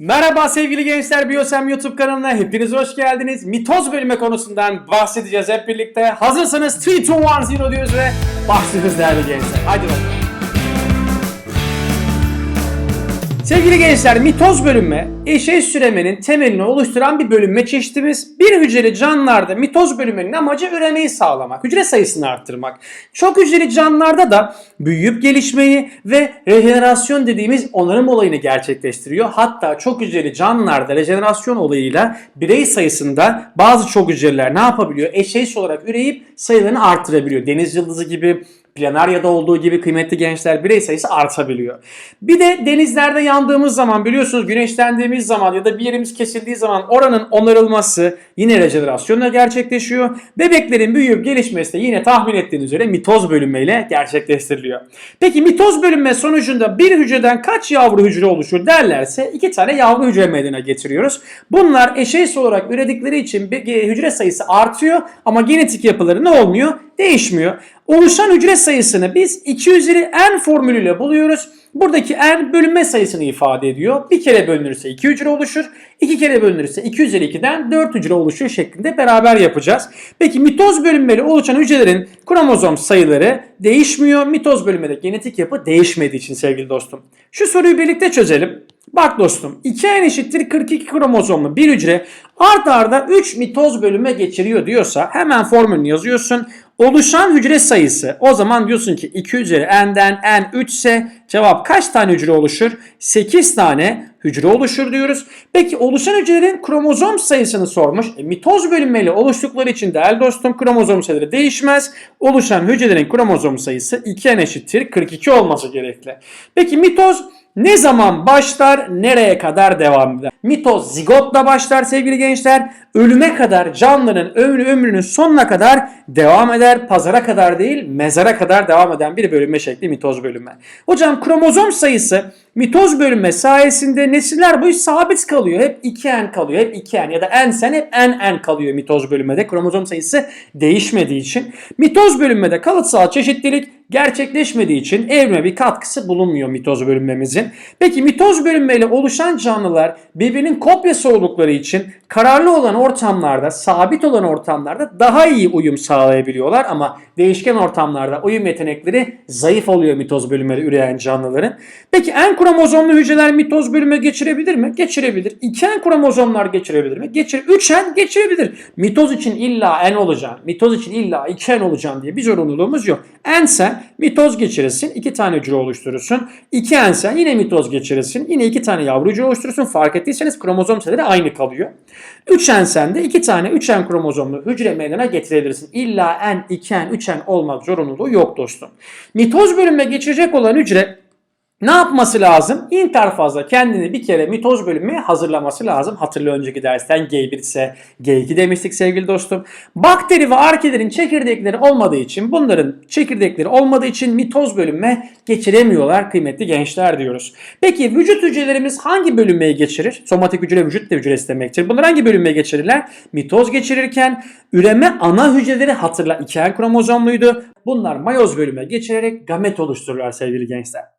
Merhaba sevgili gençler Biyosem YouTube kanalına hepiniz hoş geldiniz. Mitoz bölümü konusundan bahsedeceğiz hep birlikte. Hazırsanız 3, 2, 1, 0 diyoruz ve başlıyoruz değerli gençler. Haydi bakalım. Sevgili gençler mitoz bölünme eşey süremenin temelini oluşturan bir bölünme çeşitimiz. Bir hücreli canlılarda mitoz bölünmenin amacı üremeyi sağlamak, hücre sayısını arttırmak. Çok hücreli canlılarda da büyüyüp gelişmeyi ve rejenerasyon dediğimiz onarım olayını gerçekleştiriyor. Hatta çok hücreli canlılarda rejenerasyon olayıyla birey sayısında bazı çok hücreler ne yapabiliyor? Eşeğsi olarak üreyip sayılarını arttırabiliyor. Deniz yıldızı gibi Planarya'da olduğu gibi kıymetli gençler birey sayısı artabiliyor. Bir de denizlerde yandığımız zaman biliyorsunuz güneşlendiğimiz zaman ya da bir yerimiz kesildiği zaman oranın onarılması yine rejenerasyonla gerçekleşiyor. Bebeklerin büyüyüp gelişmesi de yine tahmin ettiğiniz üzere mitoz bölünmeyle gerçekleştiriliyor. Peki mitoz bölünme sonucunda bir hücreden kaç yavru hücre oluşur derlerse iki tane yavru hücre meydana getiriyoruz. Bunlar eşeğsi olarak üredikleri için hücre sayısı artıyor ama genetik yapıları ne olmuyor? Değişmiyor. Oluşan hücre sayısını biz 2 üzeri n formülüyle buluyoruz. Buradaki n bölünme sayısını ifade ediyor. Bir kere bölünürse 2 hücre oluşur. 2 kere bölünürse 2 üzeri 2'den 4 hücre oluşuyor şeklinde beraber yapacağız. Peki mitoz bölünmeli oluşan hücrelerin kromozom sayıları değişmiyor. Mitoz bölünmede genetik yapı değişmediği için sevgili dostum. Şu soruyu birlikte çözelim. Bak dostum 2n eşittir 42 kromozomlu bir hücre art arda 3 mitoz bölünme geçiriyor diyorsa hemen formülünü yazıyorsun. Oluşan hücre sayısı o zaman diyorsun ki 2 üzeri n'den n 3 ise cevap kaç tane hücre oluşur? 8 tane hücre oluşur diyoruz. Peki oluşan hücrelerin kromozom sayısını sormuş. E, mitoz bölünmeli oluştukları için değerli dostum kromozom sayıları değişmez. Oluşan hücrelerin kromozom sayısı 2n eşittir 42 olması gerekli. Peki mitoz ne zaman başlar, nereye kadar devam eder? Mitoz zigotla başlar sevgili gençler. Ölüme kadar canlının ömrü ömrünün sonuna kadar devam eder. Pazara kadar değil, mezara kadar devam eden bir bölünme şekli mitoz bölünme. Hocam kromozom sayısı mitoz bölünme sayesinde nesiller boyu sabit kalıyor. Hep 2n kalıyor. Hep 2n ya da n sen hep n n kalıyor mitoz bölünmede. Kromozom sayısı değişmediği için. Mitoz bölünmede kalıtsal çeşitlilik gerçekleşmediği için evrime bir katkısı bulunmuyor mitoz bölünmemizin. Peki mitoz bölünmeyle oluşan canlılar birbirinin kopyası oldukları için kararlı olan ortamlarda, sabit olan ortamlarda daha iyi uyum sağlayabiliyorlar ama değişken ortamlarda uyum yetenekleri zayıf oluyor mitoz bölünmeyle üreyen canlıların. Peki en kromozomlu hücreler mitoz bölünme geçirebilir mi? Geçirebilir. 2N kromozomlar geçirebilir mi? Geçir. 3N geçirebilir. Mitoz için illa N olacaksın. Mitoz için illa 2N olacaksın diye bir zorunluluğumuz yok. N sen mitoz geçirirsin. 2 tane hücre oluşturursun. 2N sen yine mitoz geçirirsin. Yine 2 tane yavru hücre oluşturursun. Fark ettiyseniz kromozom sayıları aynı kalıyor. 3N sen de 2 tane 3N kromozomlu hücre meydana getirebilirsin. İlla N, 2N, 3N olmak zorunluluğu yok dostum. Mitoz bölünme geçirecek olan hücre ne yapması lazım? İnterfazda kendini bir kere mitoz bölünmeye hazırlaması lazım. Hatırla önceki dersten G1 ise G2 demiştik sevgili dostum. Bakteri ve arkelerin çekirdekleri olmadığı için bunların çekirdekleri olmadığı için mitoz bölünme geçiremiyorlar kıymetli gençler diyoruz. Peki vücut hücrelerimiz hangi bölünmeyi geçirir? Somatik hücre vücut hücresi demektir. Bunlar hangi bölünmeyi geçirirler? Mitoz geçirirken üreme ana hücreleri hatırla 2N kromozomluydu. Bunlar mayoz bölünme geçirerek gamet oluştururlar sevgili gençler.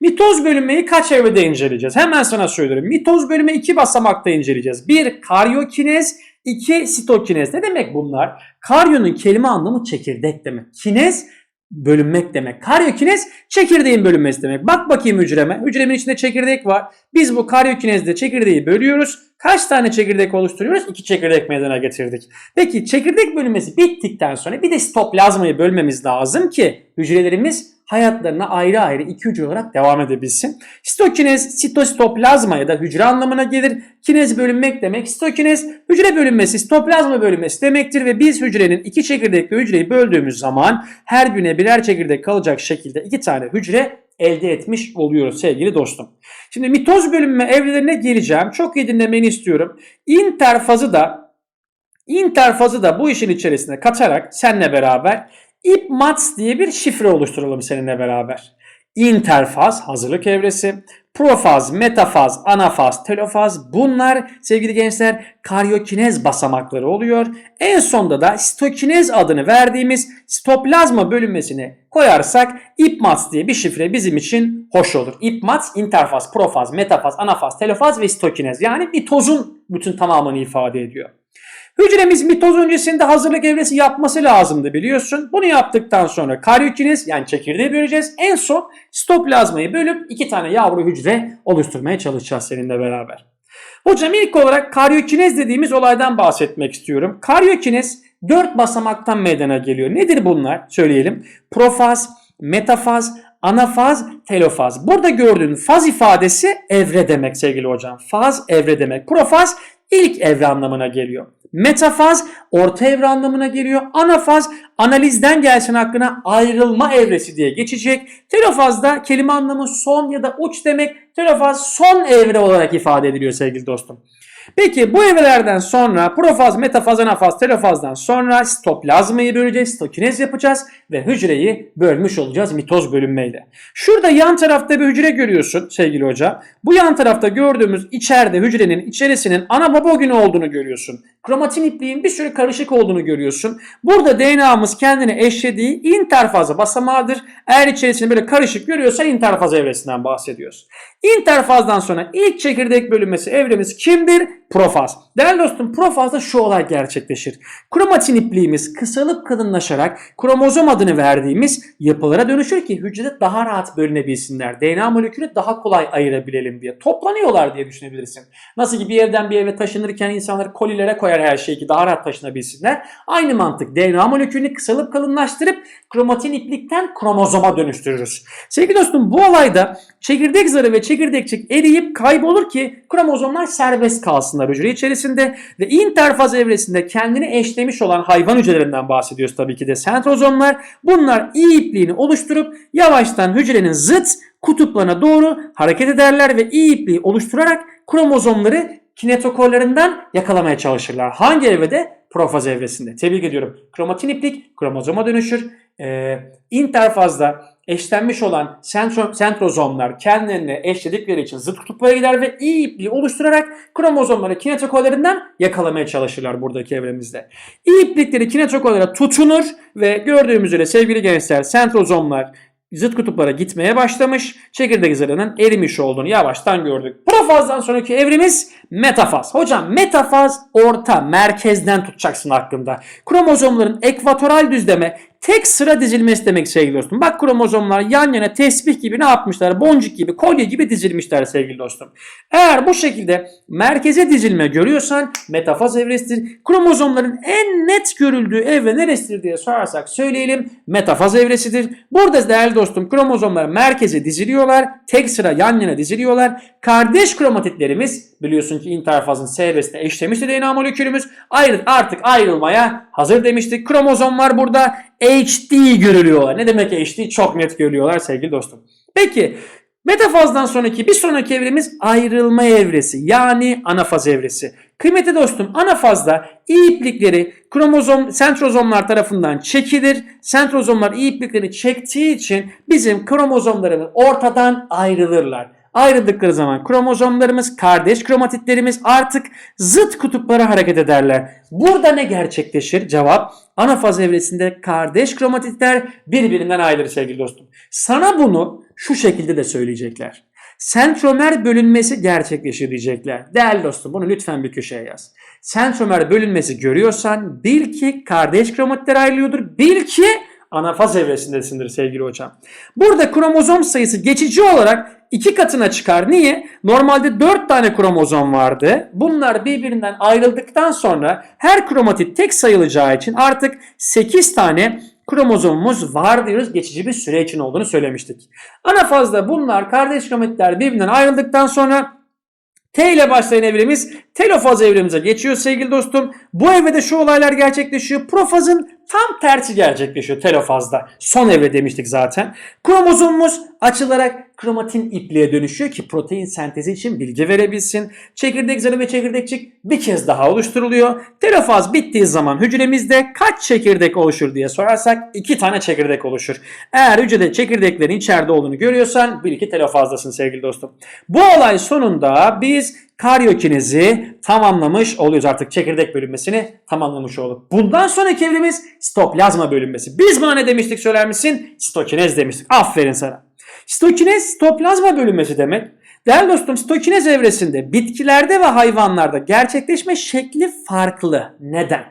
Mitoz bölünmeyi kaç evrede inceleyeceğiz? Hemen sana söylüyorum. Mitoz bölünme iki basamakta inceleyeceğiz. Bir karyokinez, iki sitokinez. Ne demek bunlar? Karyonun kelime anlamı çekirdek demek. Kinez bölünmek demek. Karyokinez çekirdeğin bölünmesi demek. Bak bakayım hücreme. Hücremin içinde çekirdek var. Biz bu karyokinezde çekirdeği bölüyoruz. Kaç tane çekirdek oluşturuyoruz? İki çekirdek meydana getirdik. Peki çekirdek bölünmesi bittikten sonra bir de sitoplazmayı bölmemiz lazım ki hücrelerimiz hayatlarına ayrı ayrı iki hücre olarak devam edebilsin. Sitokinez sitositoplazma ya da hücre anlamına gelir. Kinez bölünmek demek. Sitokinez hücre bölünmesi, sitoplazma bölünmesi demektir ve biz hücrenin iki çekirdekli hücreyi böldüğümüz zaman her birine birer çekirdek kalacak şekilde iki tane hücre elde etmiş oluyoruz sevgili dostum. Şimdi mitoz bölünme evrelerine geleceğim. Çok iyi dinlemeni istiyorum. İnterfazı da interfazı da bu işin içerisine katarak seninle beraber IPMATS diye bir şifre oluşturalım seninle beraber. interfaz hazırlık evresi, profaz, metafaz, anafaz, telofaz bunlar sevgili gençler karyokinez basamakları oluyor. En sonda da sitokinez adını verdiğimiz sitoplazma bölünmesini koyarsak ipmats diye bir şifre bizim için hoş olur. Ipmats, interfaz, profaz, metafaz, anafaz, telofaz ve sitokinez yani mitozun bütün tamamını ifade ediyor. Hücremiz mitoz öncesinde hazırlık evresi yapması lazımdı biliyorsun. Bunu yaptıktan sonra karyokinez yani çekirdeği böleceğiz. En son sitoplazmayı bölüp iki tane yavru hücre oluşturmaya çalışacağız seninle beraber. Hocam ilk olarak karyokinez dediğimiz olaydan bahsetmek istiyorum. Karyokinez 4 basamaktan meydana geliyor. Nedir bunlar? Söyleyelim. Profaz, metafaz, anafaz, telofaz. Burada gördüğün faz ifadesi evre demek sevgili hocam. Faz evre demek. Profaz ilk evre anlamına geliyor. Metafaz orta evre anlamına geliyor. Anafaz analizden gelsin hakkına ayrılma evresi diye geçecek. Telofazda kelime anlamı son ya da uç demek. Telofaz son evre olarak ifade ediliyor sevgili dostum. Peki bu evrelerden sonra profaz, metafaz, anafaz, telofazdan sonra sitoplazmayı böleceğiz, sitokinez yapacağız ve hücreyi bölmüş olacağız mitoz bölünmeyle. Şurada yan tarafta bir hücre görüyorsun sevgili hoca. Bu yan tarafta gördüğümüz içeride hücrenin içerisinin ana baba günü olduğunu görüyorsun. Kromatin ipliğin bir sürü karışık olduğunu görüyorsun. Burada DNA'mız kendini eşlediği interfaz basamağıdır. Eğer içerisinde böyle karışık görüyorsa interfaz evresinden bahsediyoruz. İnterfazdan sonra ilk çekirdek bölünmesi evremiz kimdir? Profaz. Değerli dostum profazda şu olay gerçekleşir. Kromatin ipliğimiz kısalıp kalınlaşarak kromozom adını verdiğimiz yapılara dönüşür ki hücrede daha rahat bölünebilsinler. DNA molekülü daha kolay ayırabilelim diye. Toplanıyorlar diye düşünebilirsin. Nasıl ki bir yerden bir eve taşınırken insanlar kolilere koyar her şeyi ki daha rahat taşınabilsinler. Aynı mantık DNA molekülünü kısalıp kalınlaştırıp kromatin iplikten kromozoma dönüştürürüz. Sevgili dostum bu olayda çekirdek zarı ve çekirdekçik eriyip kaybolur ki kromozomlar serbest kalsınlar hücre içerisinde ve interfaz evresinde kendini eşlemiş olan hayvan hücrelerinden bahsediyoruz tabii ki de sentrozomlar. Bunlar iyi ipliğini oluşturup yavaştan hücrenin zıt kutuplarına doğru hareket ederler ve iyi ipliği oluşturarak kromozomları kinetokorlarından yakalamaya çalışırlar. Hangi evrede? Profaz evresinde. Tebrik ediyorum. Kromatin iplik kromozoma dönüşür. Ee, interfazda eşlenmiş olan sentro, sentrozomlar kendilerine eşledikleri için zıt kutuplara gider ve iyi ipliği oluşturarak kromozomları kinetokorlarından yakalamaya çalışırlar buradaki evremizde. İyi iplikleri kinetokorlara tutunur ve gördüğümüz üzere sevgili gençler sentrozomlar zıt kutuplara gitmeye başlamış. Çekirdek zarının erimiş olduğunu yavaştan gördük. Profazdan sonraki evrimiz metafaz. Hocam metafaz orta merkezden tutacaksın aklında. Kromozomların ekvatoral düzleme tek sıra dizilmesi demek sevgili dostum. Bak kromozomlar yan yana tesbih gibi ne yapmışlar? Boncuk gibi, kolye gibi dizilmişler sevgili dostum. Eğer bu şekilde merkeze dizilme görüyorsan metafaz evresidir. Kromozomların en net görüldüğü evre neresidir diye sorarsak söyleyelim metafaz evresidir. Burada değerli dostum kromozomlar merkeze diziliyorlar. Tek sıra yan yana diziliyorlar. Kardeş kromatitlerimiz biliyorsun ki interfazın S evresinde eşlemişti DNA molekülümüz. Ayrı, artık ayrılmaya hazır demiştik. Kromozomlar burada HD görülüyorlar. Ne demek HD? Çok net görülüyorlar sevgili dostum. Peki metafazdan sonraki bir sonraki evremiz ayrılma evresi yani anafaz evresi. Kıymetli dostum anafazda iyi iplikleri kromozom sentrozomlar tarafından çekilir. Sentrozomlar iplikleri çektiği için bizim kromozomlarımız ortadan ayrılırlar. Ayrıldıkları zaman kromozomlarımız, kardeş kromatitlerimiz artık zıt kutuplara hareket ederler. Burada ne gerçekleşir? Cevap anafaz evresinde kardeş kromatitler birbirinden ayrılır sevgili dostum. Sana bunu şu şekilde de söyleyecekler. Sentromer bölünmesi gerçekleşir diyecekler. Değerli dostum bunu lütfen bir köşeye yaz. Sentromer bölünmesi görüyorsan bil ki kardeş kromatitler ayrılıyordur. Bil ki anafaz evresindesindir sevgili hocam. Burada kromozom sayısı geçici olarak iki katına çıkar. Niye? Normalde 4 tane kromozom vardı. Bunlar birbirinden ayrıldıktan sonra her kromatit tek sayılacağı için artık 8 tane kromozomumuz var diyoruz. Geçici bir süre için olduğunu söylemiştik. Anafazda bunlar kardeş kromatitler birbirinden ayrıldıktan sonra T ile başlayan evremiz telofaz evremize geçiyor sevgili dostum. Bu evrede şu olaylar gerçekleşiyor. Profazın tam tersi gerçekleşiyor telofazda. Son evre demiştik zaten. Kromozomumuz açılarak kromatin ipliğe dönüşüyor ki protein sentezi için bilgi verebilsin. Çekirdek zarı ve çekirdekçik bir kez daha oluşturuluyor. Telofaz bittiği zaman hücremizde kaç çekirdek oluşur diye sorarsak iki tane çekirdek oluşur. Eğer hücrede çekirdeklerin içeride olduğunu görüyorsan bil ki telofazdasın sevgili dostum. Bu olay sonunda biz karyokinezi tamamlamış oluyoruz artık çekirdek bölünmesini tamamlamış olduk. Bundan sonraki evrimiz stoplazma bölünmesi. Biz buna ne demiştik söyler misin? Stokinez demiştik. Aferin sana. Stokinez stoplazma bölünmesi demek. Değerli dostum stokinez evresinde bitkilerde ve hayvanlarda gerçekleşme şekli farklı. Neden?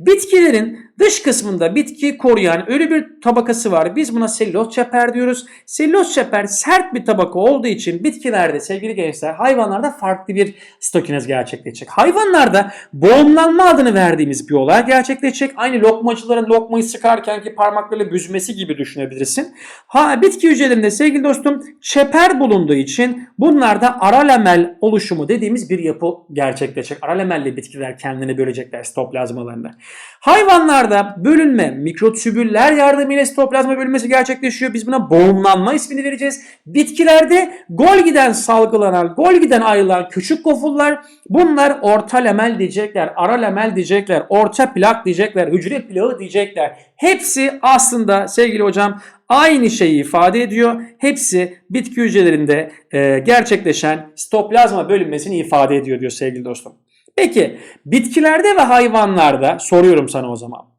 Bitkilerin dış kısmında bitkiyi koruyan ölü bir tabakası var. Biz buna selüloz çeper diyoruz. Selüloz çeper sert bir tabaka olduğu için bitkilerde sevgili gençler hayvanlarda farklı bir stokinez gerçekleşecek. Hayvanlarda boğumlanma adını verdiğimiz bir olay gerçekleşecek. Aynı lokmacıların lokmayı sıkarken ki parmaklarıyla büzmesi gibi düşünebilirsin. Ha, bitki hücrelerinde sevgili dostum çeper bulunduğu için bunlarda ara lamel oluşumu dediğimiz bir yapı gerçekleşecek. Ara lamelli bitkiler kendini bölecekler stoplazmalarında. Hayvanlarda bölünme mikrotübüller yardımıyla sitoplazma bölünmesi gerçekleşiyor. Biz buna boğumlanma ismini vereceğiz. Bitkilerde Golgi'den salgılanan, Golgi'den ayrılan küçük kofullar bunlar orta lamel diyecekler, ara lamel diyecekler, orta plak diyecekler, hücre plağı diyecekler. Hepsi aslında sevgili hocam aynı şeyi ifade ediyor. Hepsi bitki hücrelerinde e, gerçekleşen sitoplazma bölünmesini ifade ediyor diyor sevgili dostum. Peki bitkilerde ve hayvanlarda soruyorum sana o zaman.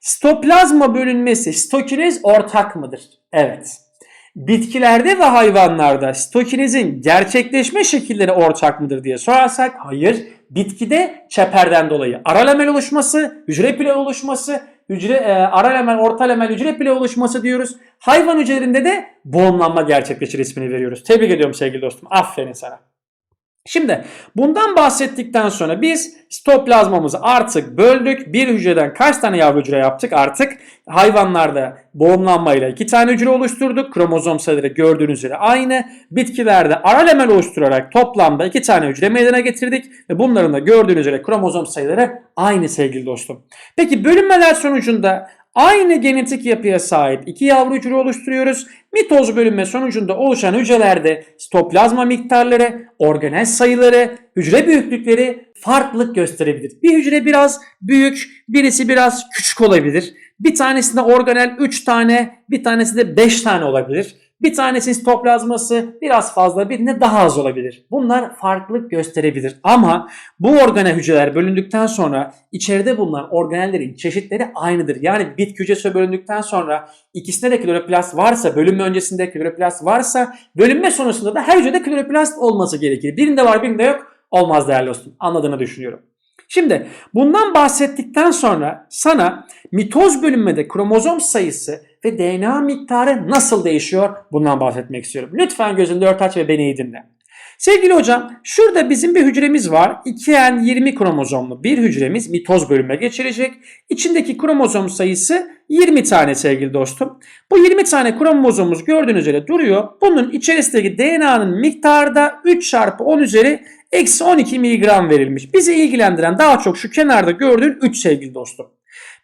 Stoplazma bölünmesi stokinez ortak mıdır? Evet. Bitkilerde ve hayvanlarda stokinezin gerçekleşme şekilleri ortak mıdır diye sorarsak hayır. Bitkide çeperden dolayı ara lamel oluşması, hücre plağı oluşması, hücre e, ara lamel, hücre plağı oluşması diyoruz. Hayvan hücrelerinde de boğumlanma gerçekleşir ismini veriyoruz. Tebrik ediyorum sevgili dostum. Aferin sana. Şimdi bundan bahsettikten sonra biz stoplazmamızı artık böldük. Bir hücreden kaç tane yavru hücre yaptık artık? Hayvanlarda boğumlanmayla iki tane hücre oluşturduk. Kromozom sayıları gördüğünüz üzere aynı. Bitkilerde ara lamel oluşturarak toplamda iki tane hücre meydana getirdik. Ve bunların da gördüğünüz üzere kromozom sayıları aynı sevgili dostum. Peki bölünmeler sonucunda Aynı genetik yapıya sahip iki yavru hücre oluşturuyoruz. Mitoz bölünme sonucunda oluşan hücrelerde sitoplazma miktarları, organel sayıları, hücre büyüklükleri farklılık gösterebilir. Bir hücre biraz büyük, birisi biraz küçük olabilir. Bir tanesinde organel 3 tane, bir tanesi de 5 tane olabilir. Bir tanesinin sitoplazması biraz fazla birine daha az olabilir. Bunlar farklılık gösterebilir. Ama bu organel hücreler bölündükten sonra içeride bulunan organellerin çeşitleri aynıdır. Yani bitki hücresi bölündükten sonra ikisinde de kloroplast varsa, bölünme öncesinde kloroplast varsa, bölünme sonrasında da her hücrede kloroplast olması gerekir. Birinde var birinde yok olmaz değerli dostum. Anladığını düşünüyorum. Şimdi bundan bahsettikten sonra sana mitoz bölünmede kromozom sayısı ve DNA miktarı nasıl değişiyor bundan bahsetmek istiyorum. Lütfen gözünü dört aç ve beni iyi dinle. Sevgili hocam şurada bizim bir hücremiz var. 2N20 kromozomlu bir hücremiz mitoz bölünme geçirecek. İçindeki kromozom sayısı 20 tane sevgili dostum. Bu 20 tane kromozomumuz gördüğünüz üzere duruyor. Bunun içerisindeki DNA'nın miktarı da 3 çarpı 10 üzeri eksi 12 miligram verilmiş. Bizi ilgilendiren daha çok şu kenarda gördüğün 3 sevgili dostum.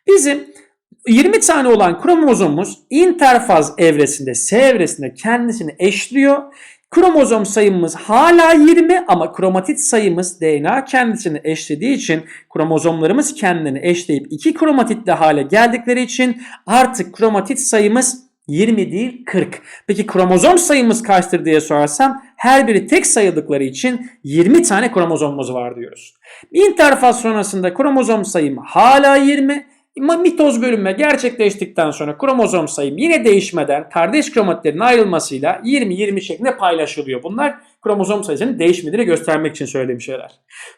Bizim 20 tane olan kromozomumuz interfaz evresinde S evresinde kendisini eşliyor. Kromozom sayımız hala 20 ama kromatit sayımız DNA kendisini eşlediği için kromozomlarımız kendini eşleyip iki kromatitli hale geldikleri için artık kromatit sayımız 20 değil 40. Peki kromozom sayımız kaçtır diye sorarsam her biri tek sayıldıkları için 20 tane kromozomumuz var diyoruz. Interfaz sonrasında kromozom sayımı hala 20 Mitoz bölünme gerçekleştikten sonra kromozom sayım yine değişmeden kardeş kromatitlerin ayrılmasıyla 20-20 şeklinde paylaşılıyor. Bunlar kromozom sayısının değişmediğini göstermek için söylediğim şeyler.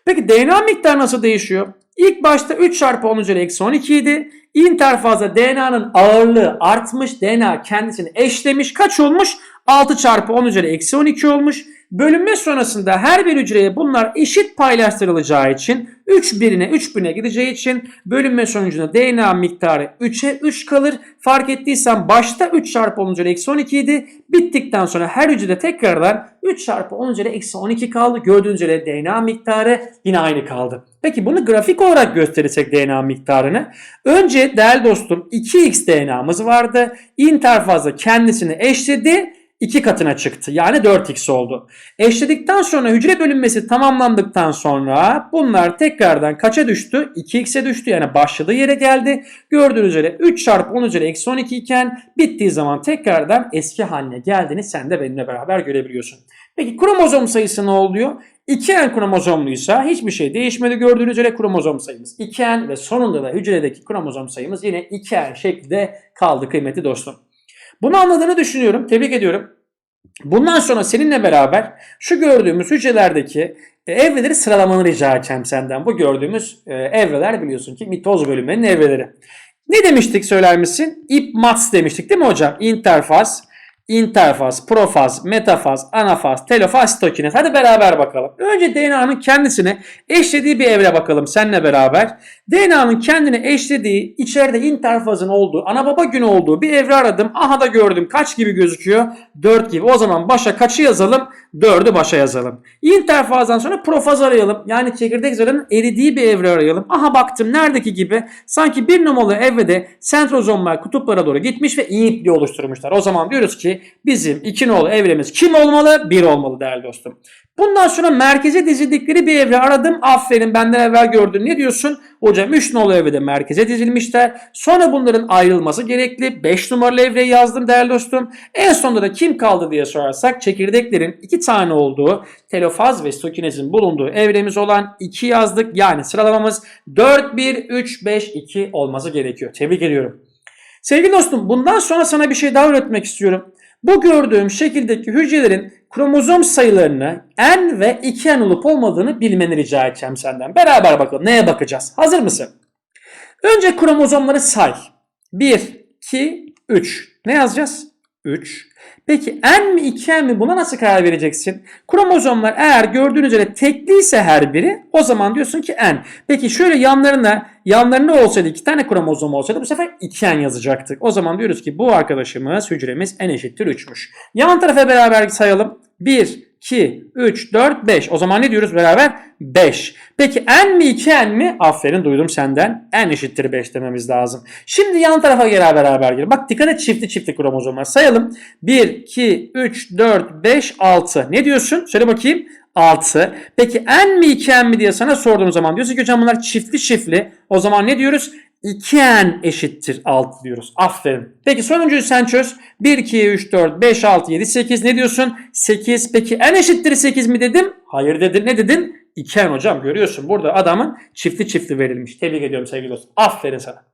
Peki DNA miktarı nasıl değişiyor? İlk başta 3 çarpı 10 üzeri eksi 12 idi. İnterfazda DNA'nın ağırlığı artmış. DNA kendisini eşlemiş. Kaç olmuş? 6 çarpı 10 üzeri eksi 12 olmuş. Bölünme sonrasında her bir hücreye bunlar eşit paylaştırılacağı için 3 birine 3 birine gideceği için bölünme sonucunda DNA miktarı 3'e 3 kalır. Fark ettiysen başta 3 çarpı 10 üzeri eksi 12 idi. Bittikten sonra her hücrede tekrardan 3 çarpı 10 üzeri eksi 12 kaldı. Gördüğünüz üzere DNA miktarı yine aynı kaldı. Peki bunu grafik olarak gösterirsek DNA miktarını. Önce değerli dostum 2x DNA'mız vardı. İnterfazda kendisini eşledi. 2 katına çıktı. Yani 4x oldu. Eşledikten sonra hücre bölünmesi tamamlandıktan sonra bunlar tekrardan kaça düştü? 2x'e düştü. Yani başladığı yere geldi. Gördüğünüz üzere 3 çarpı 10 üzeri eksi 12 iken bittiği zaman tekrardan eski haline geldiğini sen de benimle beraber görebiliyorsun. Peki kromozom sayısı ne oluyor? 2N kromozomluysa hiçbir şey değişmedi. Gördüğünüz üzere kromozom sayımız 2N ve sonunda da hücredeki kromozom sayımız yine 2N şeklinde kaldı kıymetli dostum. Bunu anladığını düşünüyorum. Tebrik ediyorum. Bundan sonra seninle beraber şu gördüğümüz hücrelerdeki e, evreleri sıralamanı rica edeceğim senden. Bu gördüğümüz e, evreler biliyorsun ki mitoz bölümlerinin evreleri. Ne demiştik söyler misin? İpmats demiştik değil mi hocam? İnterfaz, interfaz, profaz, metafaz, anafaz, telofaz, sitokinez. Hadi beraber bakalım. Önce DNA'nın kendisine eşlediği bir evre bakalım seninle beraber. DNA'nın kendine eşlediği, içeride interfazın olduğu, ana baba günü olduğu bir evre aradım. Aha da gördüm. Kaç gibi gözüküyor? 4 gibi. O zaman başa kaçı yazalım? 4'ü başa yazalım. Interfazdan sonra profaz arayalım. Yani çekirdek zarının eridiği bir evre arayalım. Aha baktım neredeki gibi sanki bir numaralı evrede sentrozomlar kutuplara doğru gitmiş ve iyi ipliği oluşturmuşlar. O zaman diyoruz ki bizim iki nolu evremiz kim olmalı? 1 olmalı değerli dostum. Bundan sonra merkeze dizildikleri bir evre aradım. Aferin benden evvel gördün. Ne diyorsun? Hocam 3 nolu evrede merkeze dizilmişler. Sonra bunların ayrılması gerekli. 5 numaralı evreyi yazdım değerli dostum. En sonunda da kim kaldı diye sorarsak çekirdeklerin 2 tane olduğu telofaz ve stokinezin bulunduğu evremiz olan 2 yazdık. Yani sıralamamız 4, 1, 3, 5, 2 olması gerekiyor. Tebrik ediyorum. Sevgili dostum bundan sonra sana bir şey daha öğretmek istiyorum. Bu gördüğüm şekildeki hücrelerin kromozom sayılarını n ve 2n olup olmadığını bilmeni rica edeceğim senden. Beraber bakalım neye bakacağız. Hazır mısın? Önce kromozomları say. 1, 2, 3. Ne yazacağız? 3. Peki n mi 2n mi buna nasıl karar vereceksin? Kromozomlar eğer gördüğünüz üzere tekliyse her biri o zaman diyorsun ki n. Peki şöyle yanlarına yanlarında olsaydı iki tane kromozom olsaydı bu sefer 2n yazacaktık. O zaman diyoruz ki bu arkadaşımız hücremiz n eşittir 3'müş. Yan tarafa beraber sayalım. 1, 2, 3, 4, 5. O zaman ne diyoruz beraber? 5. Peki n mi 2n mi? Aferin duydum senden. n eşittir 5 dememiz lazım. Şimdi yan tarafa gel beraber gel. Bak dikkat et çiftli çiftli kromozomlar. Sayalım. 1, 2, 3, 4, 5, 6. Ne diyorsun? Söyle bakayım. 6. Peki n mi 2n mi diye sana sorduğum zaman diyorsun ki hocam bunlar çiftli çiftli. O zaman ne diyoruz? 2n eşittir 6 diyoruz. Aferin. Peki sonuncuyu sen çöz. 1, 2, 3, 4, 5, 6, 7, 8 ne diyorsun? 8. Peki n eşittir 8 mi dedim? Hayır dedin. Ne dedin? 2n hocam görüyorsun. Burada adamın çiftli çiftli verilmiş. Tebrik ediyorum sevgili dostum. Aferin sana.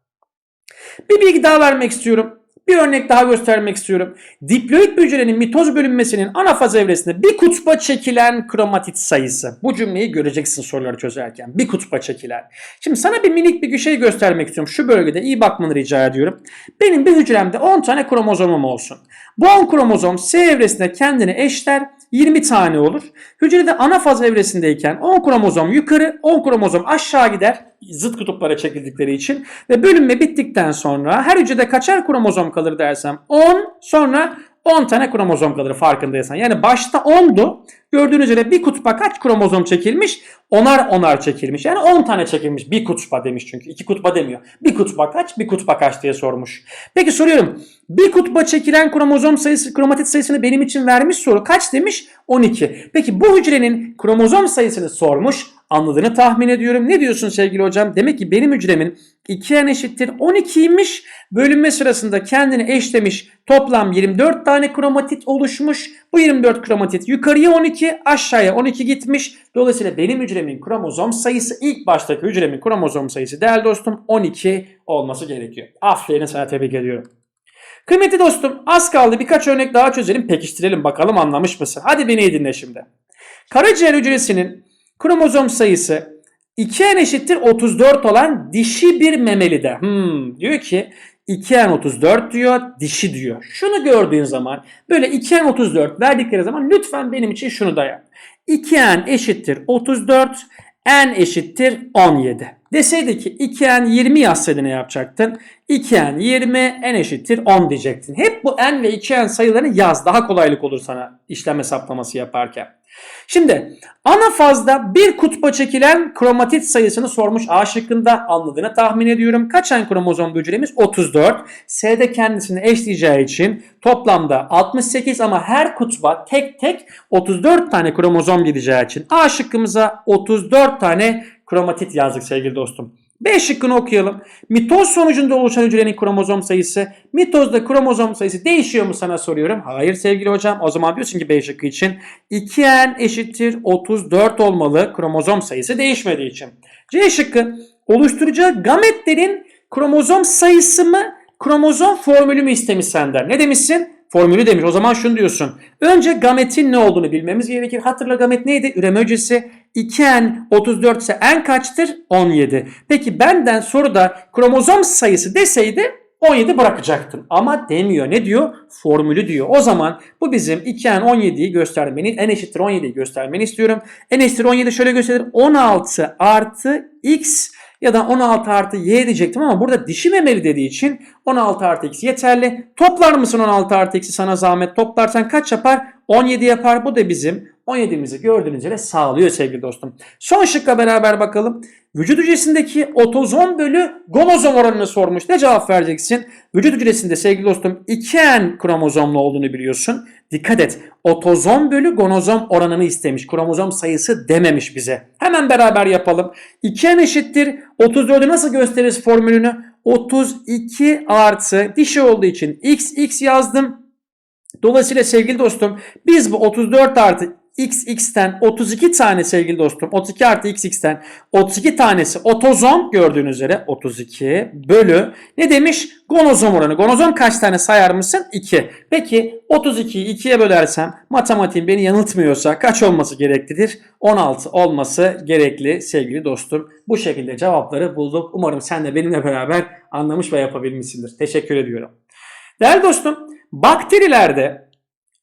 Bir bilgi daha vermek istiyorum. Bir örnek daha göstermek istiyorum. Diploid hücrenin mitoz bölünmesinin anafaz evresinde bir kutba çekilen kromatit sayısı. Bu cümleyi göreceksin soruları çözerken. Bir kutba çekilen. Şimdi sana bir minik bir şey göstermek istiyorum. Şu bölgede iyi bakmanı rica ediyorum. Benim bir hücremde 10 tane kromozomum olsun. Bu 10 kromozom S evresinde kendini eşler 20 tane olur. Hücrede anafaz evresindeyken 10 kromozom yukarı 10 kromozom aşağı gider zıt kutuplara çekildikleri için ve bölünme bittikten sonra her hücrede kaçar kromozom kalır dersem 10 sonra 10 tane kromozom kalır farkındaysan. Yani başta 10'du. Gördüğünüz üzere bir kutba kaç kromozom çekilmiş? Onar onar çekilmiş. Yani 10 tane çekilmiş. Bir kutba demiş çünkü. iki kutba demiyor. Bir kutba kaç? Bir kutba kaç diye sormuş. Peki soruyorum. Bir kutba çekilen kromozom sayısı, kromatit sayısını benim için vermiş soru. Kaç demiş? 12. Peki bu hücrenin kromozom sayısını sormuş. Anladığını tahmin ediyorum. Ne diyorsun sevgili hocam? Demek ki benim hücremin 2n eşittir 12'ymiş. Bölünme sırasında kendini eşlemiş. Toplam 24 tane kromatit oluşmuş. Bu 24 kromatit yukarıya 12, aşağıya 12 gitmiş. Dolayısıyla benim hücremin kromozom sayısı ilk baştaki hücremin kromozom sayısı değerli dostum 12 olması gerekiyor. Aferin sana tebrik ediyorum. Kıymetli dostum az kaldı birkaç örnek daha çözelim pekiştirelim bakalım anlamış mısın? Hadi beni iyi dinle şimdi. Karaciğer hücresinin kromozom sayısı 2n eşittir 34 olan dişi bir memelide. Hmm, diyor ki 2n 34 diyor, dişi diyor. Şunu gördüğün zaman böyle 2n 34 verdikleri zaman lütfen benim için şunu da yap. 2n eşittir 34, n eşittir 17. Deseydi ki 2n 20 yazsaydı ne yapacaktın? 2n 20, n eşittir 10 diyecektin. Hep bu n ve 2n sayılarını yaz. Daha kolaylık olur sana işlem hesaplaması yaparken. Şimdi ana fazda bir kutba çekilen kromatit sayısını sormuş A şıkkında anladığını tahmin ediyorum. Kaç en kromozom hücremiz? 34. S'de kendisini eşleyeceği için toplamda 68 ama her kutba tek tek 34 tane kromozom gideceği için A şıkkımıza 34 tane kromatit yazdık sevgili dostum. B şıkkını okuyalım. Mitoz sonucunda oluşan hücrenin kromozom sayısı. Mitozda kromozom sayısı değişiyor mu sana soruyorum. Hayır sevgili hocam. O zaman diyorsun ki B şıkkı için 2n eşittir 34 olmalı kromozom sayısı değişmediği için. C şıkkı oluşturacağı gametlerin kromozom sayısı mı kromozom formülü mü istemiş senden? Ne demişsin? Formülü demiş. O zaman şunu diyorsun. Önce gametin ne olduğunu bilmemiz gerekir. Hatırla gamet neydi? Üreme hücresi. 2n 34 ise n kaçtır? 17. Peki benden soruda kromozom sayısı deseydi 17 bırakacaktın. Ama demiyor. Ne diyor? Formülü diyor. O zaman bu bizim 2n 17'yi göstermeni, n eşittir 17'yi göstermeni istiyorum. n eşittir 17 şöyle gösterir. 16 artı x ya da 16 artı y diyecektim ama burada dişi memeli dediği için 16 artı x yeterli. Toplar mısın 16 artı x'i sana zahmet toplarsan kaç yapar? 17 yapar. Bu da bizim 17'mizi gördüğünüz üzere sağlıyor sevgili dostum. Son şıkla beraber bakalım. Vücut hücresindeki otozom bölü gonozom oranını sormuş. Ne cevap vereceksin? Vücut hücresinde sevgili dostum 2N kromozomlu olduğunu biliyorsun. Dikkat et. Otozom bölü gonozom oranını istemiş. Kromozom sayısı dememiş bize. Hemen beraber yapalım. 2N eşittir. 34'ü nasıl gösteririz formülünü? 32 artı dişi olduğu için x x yazdım. Dolayısıyla sevgili dostum biz bu 34 artı XX'ten 32 tane sevgili dostum 32 artı XX'ten 32 tanesi otozom gördüğünüz üzere 32 bölü ne demiş? Gonozom oranı. Gonozom kaç tane sayar mısın? 2. Peki 32'yi 2'ye bölersem matematiğim beni yanıltmıyorsa kaç olması gereklidir? 16 olması gerekli sevgili dostum. Bu şekilde cevapları bulduk. Umarım sen de benimle beraber anlamış ve yapabilmişsindir. Teşekkür ediyorum. Değerli dostum bakterilerde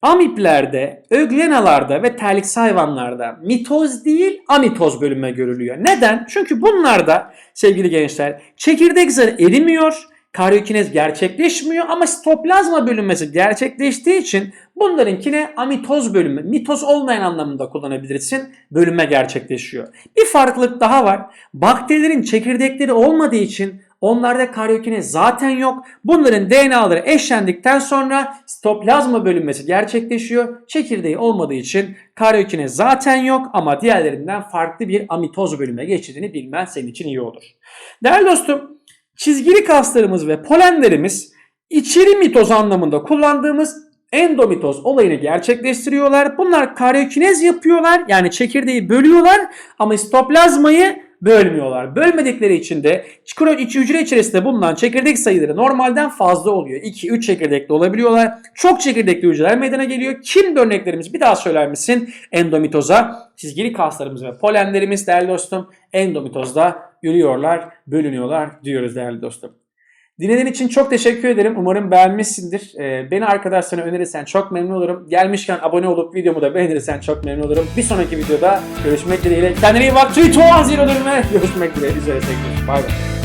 Amiplerde, öglenalarda ve terliksiz hayvanlarda mitoz değil amitoz bölünme görülüyor. Neden? Çünkü bunlarda sevgili gençler çekirdek zarı erimiyor, karyokinez gerçekleşmiyor ama sitoplazma bölünmesi gerçekleştiği için bunlarınkine amitoz bölünme, mitoz olmayan anlamında kullanabilirsin. Bölünme gerçekleşiyor. Bir farklılık daha var. Bakterilerin çekirdekleri olmadığı için Onlarda karyokinez zaten yok. Bunların DNA'ları eşlendikten sonra sitoplazma bölünmesi gerçekleşiyor. Çekirdeği olmadığı için karyokinez zaten yok ama diğerlerinden farklı bir amitoz bölüme geçtiğini bilmen senin için iyi olur. Değerli dostum, çizgili kaslarımız ve polenlerimiz içeri mitoz anlamında kullandığımız endomitoz olayını gerçekleştiriyorlar. Bunlar karyokinez yapıyorlar yani çekirdeği bölüyorlar ama sitoplazmayı bölmüyorlar. Bölmedikleri için de çikolata içi hücre içerisinde bulunan çekirdek sayıları normalden fazla oluyor. 2-3 çekirdekli olabiliyorlar. Çok çekirdekli hücreler meydana geliyor. Kimdi örneklerimiz bir daha söyler misin? Endomitoza çizgili kaslarımız ve polenlerimiz değerli dostum endomitozda yürüyorlar, bölünüyorlar diyoruz değerli dostum. Dinlediğin için çok teşekkür ederim. Umarım beğenmişsindir. Ee, beni arkadaşlarına önerirsen çok memnun olurum. Gelmişken abone olup videomu da beğenirsen çok memnun olurum. Bir sonraki videoda görüşmek dileğiyle. Kendine iyi bak. Dönüme. Görüşmek dileğiyle. Üzere tekrar. Bay bay.